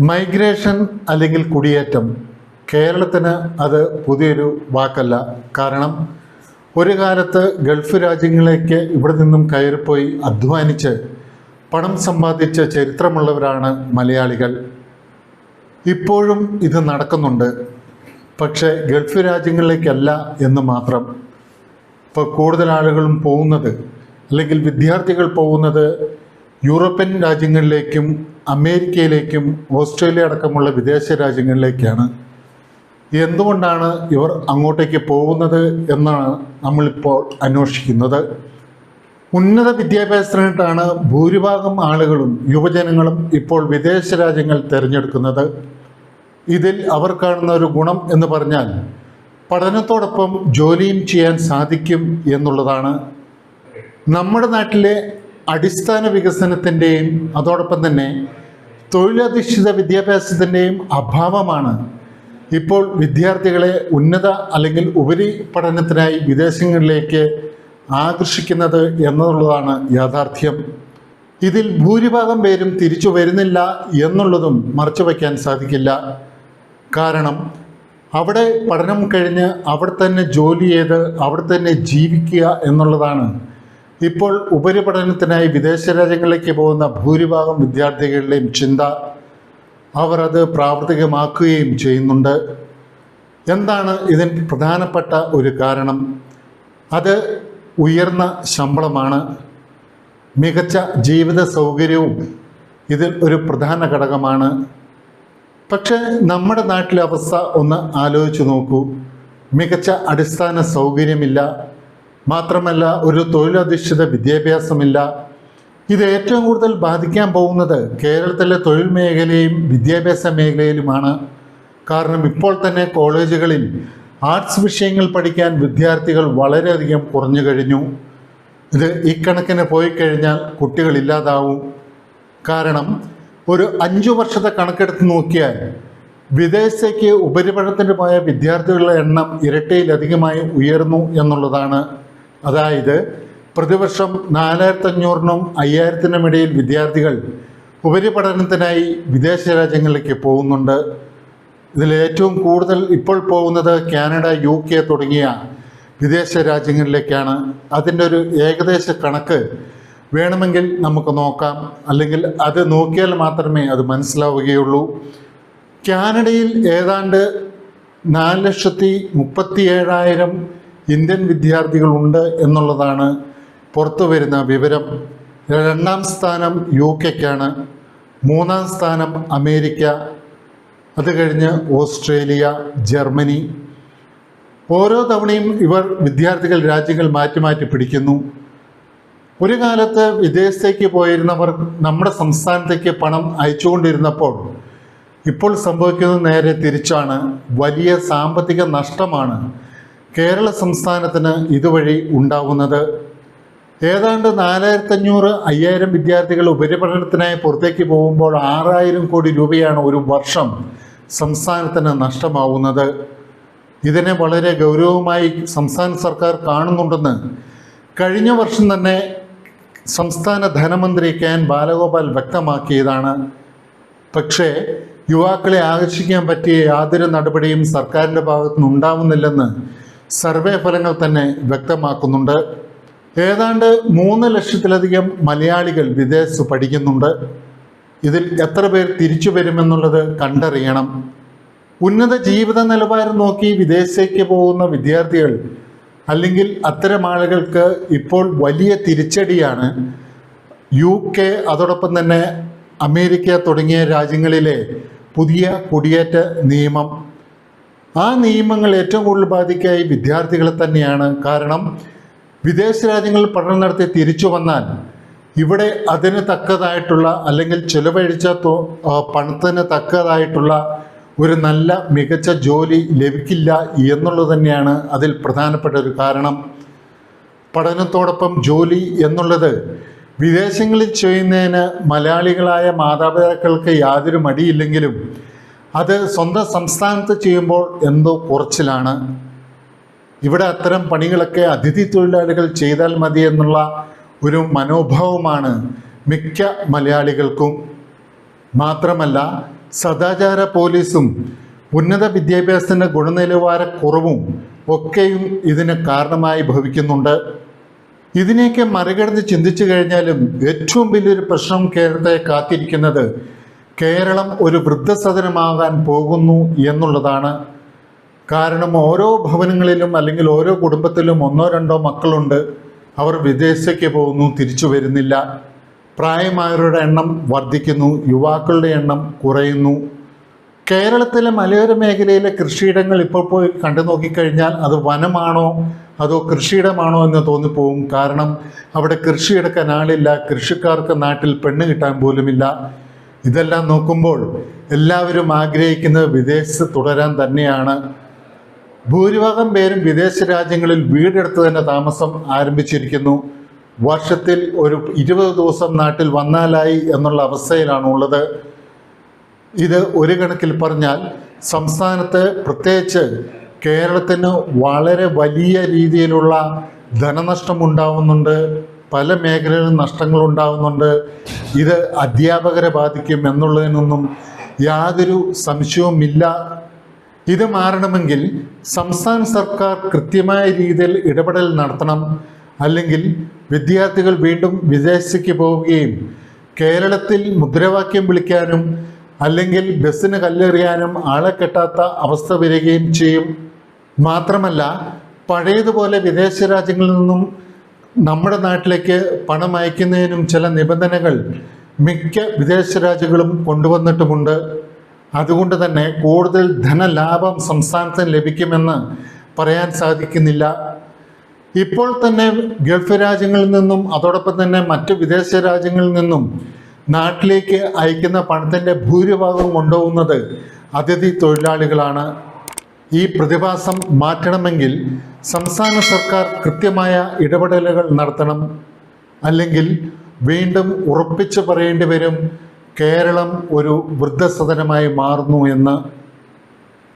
Migration അല്ലെങ്കിൽ കുടിയേറ്റം കേരളത്തിന് അത് പുതിയൊരു വാക്കല്ല. കാരണം ഒരു കാലത്ത് ഗൾഫ് രാജ്യങ്ങളിലേക്ക് ഇവിടെ നിന്നും കയറിപ്പോയി അധ്വാനിച്ച് പണം സമ്പാദിച്ച ചരിത്രമുള്ളവരാണ് മലയാളികൾ. ഇപ്പോഴും ഇത് നടക്കുന്നുണ്ട്. പക്ഷേ ഗൾഫ് രാജ്യങ്ങളിലേക്കല്ല എന്ന് മാത്രം. ഇപ്പോൾ കൂടുതൽ ആളുകളും പോകുന്നത് അല്ലെങ്കിൽ വിദ്യാർത്ഥികൾ പോകുന്നത് യൂറോപ്യൻ രാജ്യങ്ങളിലേക്കും അമേരിക്കയിലേക്കും ഓസ്ട്രേലിയ അടക്കമുള്ള വിദേശ രാജ്യങ്ങളിലേക്കാണ്. എന്തുകൊണ്ടാണ് ഇവർ അങ്ങോട്ടേക്ക് പോകുന്നത് എന്നാണ് നമ്മളിപ്പോൾ അന്വേഷിക്കുന്നത്. ഉന്നത വിദ്യാഭ്യാസത്തിനായിട്ടാണ് ഭൂരിഭാഗം ആളുകളും യുവജനങ്ങളും ഇപ്പോൾ വിദേശ രാജ്യങ്ങൾ തിരഞ്ഞെടുക്കുന്നത്. ഇതിൽ അവർ കാണുന്ന ഒരു ഗുണം എന്ന് പറഞ്ഞാൽ പഠനത്തോടൊപ്പം ജോലിയും ചെയ്യാൻ സാധിക്കും എന്നുള്ളതാണ്. നമ്മുടെ നാട്ടിലെ അടിസ്ഥാന വികസനത്തിന്റെയും അതോടൊപ്പം തന്നെ തൊഴിലധിഷ്ഠിത വിദ്യാഭ്യാസത്തിന്റെയും അഭാവമാണ്. ഇപ്പോൾ വിദ്യാർത്ഥികളെ ഉന്നത അല്ലെങ്കിൽ ഉപരി പഠനത്തിനായി വിദേശങ്ങളിലേക്ക് ആകർഷിക്കുന്നത് എന്നുള്ളതാണ് യാഥാർത്ഥ്യം. ഇതിൽ ഭൂരിഭാഗം പേരും തിരിച്ചു വരുന്നില്ല എന്നുള്ളതും മറച്ചു വയ്ക്കാൻ സാധിക്കില്ല. കാരണം അവിടെ പഠനം കഴിഞ്ഞ് അവിടെ തന്നെ ജോലി ചെയ്ത് അവിടെ തന്നെ ജീവിക്കുക എന്നുള്ളതാണ് ഇപ്പോൾ ഉപരിപഠനത്തിനായി വിദേശ രാജ്യങ്ങളിലേക്ക് പോകുന്ന ഭൂരിഭാഗം വിദ്യാർത്ഥികളുടെയും ചിന്ത അവർ അത് പ്രാവർത്തികമാക്കുകയും ചെയ്യുന്നുണ്ട്. എന്താണ് ഇതിന് പ്രധാനപ്പെട്ട ഒരു കാരണം? അത് ഉയർന്ന ശമ്പളമാണ്. മികച്ച ജീവിത സൗകര്യവും ഇതിൽ ഒരു പ്രധാന ഘടകമാണ്. പക്ഷേ നമ്മുടെ നാട്ടിലെ അവസ്ഥ ഒന്ന് ആലോചിച്ച് നോക്കൂ. മികച്ച അടിസ്ഥാന സൗകര്യമില്ല. മാത്രമല്ല ഒരു തൊഴിലധിഷ്ഠിത വിദ്യാഭ്യാസമില്ല. ഇത് ഏറ്റവും കൂടുതൽ ബാധിക്കാൻ പോകുന്നത് കേരളത്തിലെ തൊഴിൽ മേഖലയും വിദ്യാഭ്യാസ മേഖലയിലുമാണ്. കാരണം ഇപ്പോൾ തന്നെ കോളേജുകളിൽ ആർട്സ് വിഷയങ്ങൾ പഠിക്കാൻ വിദ്യാർത്ഥികൾ വളരെയധികം കുറഞ്ഞു കഴിഞ്ഞു. ഇത് ഇക്കണക്കിന് പോയി കഴിഞ്ഞാൽ കുട്ടികളില്ലാതാവും കാരണം ഒരു അഞ്ചു വർഷത്തെ കണക്കെടുത്ത് നോക്കിയാൽ വിദേശത്തേക്ക് ഉപരിപഠനത്തിന് പോയ വിദ്യാർത്ഥികളുടെ എണ്ണം ഇരട്ടിയിലധികമായി ഉയർന്നു എന്നുള്ളതാണ്. അതായത് പ്രതിവർഷം നാലായിരത്തി അഞ്ഞൂറിനും അയ്യായിരത്തിനും ഇടയിൽ വിദ്യാർത്ഥികൾ ഉപരിപഠനത്തിനായി വിദേശ രാജ്യങ്ങളിലേക്ക് പോകുന്നുണ്ട്. ഇതിൽ ഏറ്റവും കൂടുതൽ ഇപ്പോൾ പോകുന്നത് കാനഡ യു കെ തുടങ്ങിയ വിദേശ രാജ്യങ്ങളിലേക്കാണ്. അതിന്റെ ഒരു ഏകദേശ കണക്ക് വേണമെങ്കിൽ നമുക്ക് നോക്കാം. അല്ലെങ്കിൽ അത് നോക്കിയാൽ മാത്രമേ അത് മനസ്സിലാവുകയുള്ളൂ. കാനഡയിൽ ഏതാണ്ട് നാല് ലക്ഷത്തി മുപ്പത്തി ഏഴായിരം ഇന്ത്യൻ വിദ്യാർത്ഥികളുണ്ട് എന്നുള്ളതാണ് പുറത്തു വരുന്ന വിവരം. രണ്ടാം സ്ഥാനം യു കെക്കാണ്. മൂന്നാം സ്ഥാനം അമേരിക്ക. അത് കഴിഞ്ഞ് ഓസ്ട്രേലിയ ജർമ്മനി. ഓരോ തവണയും ഇവർ വിദ്യാർത്ഥികൾ രാജ്യങ്ങൾ മാറ്റി മാറ്റി പിടിക്കുന്നു. ഒരു കാലത്ത് വിദേശത്തേക്ക് പോയിരുന്നവർ നമ്മുടെ സംസ്ഥാനത്തേക്ക് പണം അയച്ചുകൊണ്ടിരുന്നപ്പോൾ ഇപ്പോൾ സംഭവിക്കുന്നത് നേരെ തിരിച്ചാണ്. വലിയ സാമ്പത്തിക നഷ്ടമാണ്. കേരള സംസ്ഥാനത്തിന് ഇതുവഴി ഉണ്ടാവുന്നത്? ഏതാണ്ട് നാലായിരത്തഞ്ഞൂറ് അയ്യായിരം വിദ്യാർത്ഥികൾ ഉപരിപഠനത്തിനായി പുറത്തേക്ക് പോകുമ്പോൾ ആറായിരം കോടി രൂപയാണ് ഒരു വർഷം സംസ്ഥാനത്തിന് നഷ്ടമാവുന്നത്. ഇതിനെ വളരെ ഗൗരവമായി സംസ്ഥാന സർക്കാർ കാണുന്നുണ്ടെന്ന് കഴിഞ്ഞ വർഷം തന്നെ സംസ്ഥാന ധനമന്ത്രി കെ എൻ ബാലഗോപാൽ വ്യക്തമാക്കിയതാണ്. പക്ഷേ യുവാക്കളെ ആകർഷിക്കാൻ പറ്റിയ യാതൊരു നടപടിയും സർക്കാരിന്റെ ഭാഗത്തുനിന്ന് ഉണ്ടാവുന്നില്ലെന്ന് സർവേ ഫലങ്ങൾ തന്നെ വ്യക്തമാക്കുന്നുണ്ട്. ഏതാണ്ട് മൂന്ന് ലക്ഷത്തിലധികം മലയാളികൾ വിദേശത്ത് പഠിക്കുന്നുണ്ട്. ഇതിൽ എത്ര പേർ തിരിച്ചു വരുമെന്നുള്ളത് കണ്ടറിയണം. ഉന്നത ജീവിത നിലവാരം നോക്കി വിദേശത്തേക്ക് പോകുന്ന വിദ്യാർത്ഥികൾ അല്ലെങ്കിൽ അത്തരം ആളുകൾക്ക് ഇപ്പോൾ വലിയ തിരിച്ചടിയാണ്. യു കെ അതോടൊപ്പം തന്നെ അമേരിക്ക തുടങ്ങിയ രാജ്യങ്ങളിലെ പുതിയ കുടിയേറ്റ നിയമം. ആ നിയമങ്ങൾ ഏറ്റവും കൂടുതൽ ബാധിക്കായി വിദ്യാർത്ഥികളെ തന്നെയാണ്. കാരണം വിദേശ രാജ്യങ്ങളിൽ പഠനം നടത്തി തിരിച്ചു വന്നാൽ ഇവിടെ അതിന് തക്കതായിട്ടുള്ള അല്ലെങ്കിൽ ചിലവഴിച്ച പണത്തിന് തക്കതായിട്ടുള്ള ഒരു നല്ല മികച്ച ജോലി ലഭിക്കില്ല എന്നുള്ളത് തന്നെയാണ് അതിൽ പ്രധാനപ്പെട്ട ഒരു കാരണം. പഠനത്തോടൊപ്പം ജോലി എന്നുള്ളത് വിദേശങ്ങളിൽ ചെയ്യുന്നതിന് മലയാളികളായ മാതാപിതാക്കൾക്ക് യാതൊരു മടിയില്ലെങ്കിലും അത് സ്വന്തം സംസ്ഥാനത്ത് ചെയ്യുമ്പോൾ എന്തോ കുറച്ചിലാണ്. ഇവിടെ അത്തരം പണികളൊക്കെ അതിഥി തൊഴിലാളികൾ ചെയ്താൽ മതി എന്നുള്ള ഒരു മനോഭാവമാണ് മിക്ക മലയാളികൾക്കും. മാത്രമല്ല സദാചാര പോലീസും ഉന്നത വിദ്യാഭ്യാസത്തിന്റെ ഗുണനിലവാരക്കുറവും ഒക്കെയും ഇതിന് കാരണമായി ഭവിക്കുന്നുണ്ട്. ഇതിനെയൊക്കെ മറികടന്ന് ചിന്തിച്ചു കഴിഞ്ഞാലും ഏറ്റവും വലിയൊരു പ്രശ്നം കേരളത്തെ കാത്തിരിക്കുന്നത് കേരളം ഒരു വൃദ്ധസദനമാകാൻ പോകുന്നു എന്നുള്ളതാണ്. കാരണം ഓരോ ഭവനങ്ങളിലും അല്ലെങ്കിൽ ഓരോ കുടുംബത്തിലും ഒന്നോ രണ്ടോ മക്കളുണ്ട്. അവർ വിദേശത്തേക്ക് പോകുന്നു തിരിച്ചു വരുന്നില്ല. പ്രായമായവരുടെ എണ്ണം വർദ്ധിക്കുന്നു യുവാക്കളുടെ എണ്ണം കുറയുന്നു. കേരളത്തിലെ മലയോര മേഖലയിലെ കൃഷിയിടങ്ങൾ ഇപ്പോൾ പോയി കണ്ടു നോക്കിക്കഴിഞ്ഞാൽ അത് വനമാണോ അതോ കൃഷിയിടമാണോ എന്ന് തോന്നിപ്പോവും. കാരണം അവിടെ കൃഷിയെടുക്കാൻ ആളില്ല കൃഷിക്കാർക്ക് നാട്ടിൽ പെണ്ണ് കിട്ടാൻ പോലുമില്ല. ഇതെല്ലാം നോക്കുമ്പോൾ എല്ലാവരും ആഗ്രഹിക്കുന്നത് വിദേശത്ത് തുടരാൻ തന്നെയാണ്. ഭൂരിഭാഗം പേരും വിദേശ രാജ്യങ്ങളിൽ വീടെടുത്ത് തന്നെ താമസം ആരംഭിച്ചിരിക്കുന്നു. വർഷത്തിൽ ഒരു ഇരുപത് ദിവസം നാട്ടിൽ വന്നാലായി എന്നുള്ള അവസ്ഥയിലാണ് ഉള്ളത് ഇത് ഒരു കണക്കിൽ പറഞ്ഞാൽ സംസ്ഥാനത്ത് പ്രത്യേകിച്ച് കേരളത്തിന് വളരെ വലിയ രീതിയിലുള്ള ധനനഷ്ടം ഉണ്ടാവുന്നുണ്ട് പല മേഖലകളിലും നഷ്ടങ്ങളുണ്ടാകുന്നുണ്ട് ഇത് അധ്യാപകരെ ബാധിക്കും എന്നുള്ളതിനൊന്നും യാതൊരു സംശയവുമില്ല ഇത് മാറണമെങ്കിൽ സംസ്ഥാന സർക്കാർ കൃത്യമായ രീതിയിൽ ഇടപെടൽ നടത്തണം. അല്ലെങ്കിൽ വിദ്യാർത്ഥികൾ വീണ്ടും വിദേശത്തേക്ക് പോവുകയും കേരളത്തിൽ മുദ്രാവാക്യം വിളിക്കാനും അല്ലെങ്കിൽ ബസ്സിന് കല്ലെറിയാനും ആളെ കെട്ടാത്ത അവസ്ഥ വരികയും ചെയ്യും. മാത്രമല്ല പഴയതുപോലെ വിദേശ രാജ്യങ്ങളിൽ നിന്നും നമ്മുടെ നാട്ടിലേക്ക് പണം അയക്കുന്നതിനും ചില നിബന്ധനകൾ മിക്ക വിദേശ രാജ്യങ്ങളും കൊണ്ടുവന്നിട്ടുമുണ്ട്. അതുകൊണ്ട് തന്നെ കൂടുതൽ ധനലാഭം സംസ്ഥാനത്തിന് ലഭിക്കുമെന്ന് പറയാൻ സാധിക്കുന്നില്ല. ഇപ്പോൾ തന്നെ ഗൾഫ് രാജ്യങ്ങളിൽ നിന്നും അതോടൊപ്പം തന്നെ മറ്റ് വിദേശ രാജ്യങ്ങളിൽ നിന്നും നാട്ടിലേക്ക് അയക്കുന്ന പണത്തിന്റെ ഭൂരിഭാഗവും കൊണ്ടുപോകുന്നത് അതിഥി തൊഴിലാളികളാണ്. ഈ പ്രതിഭാസം മാറ്റണമെങ്കിൽ സംസ്ഥാന സർക്കാർ കൃത്യമായ ഇടപെടലുകൾ നടത്തണം. അല്ലെങ്കിൽ വീണ്ടും ഉറപ്പിച്ചു പറയേണ്ടി വരും കേരളം ഒരു വൃദ്ധസദനമായി മാറുന്നു എന്ന്.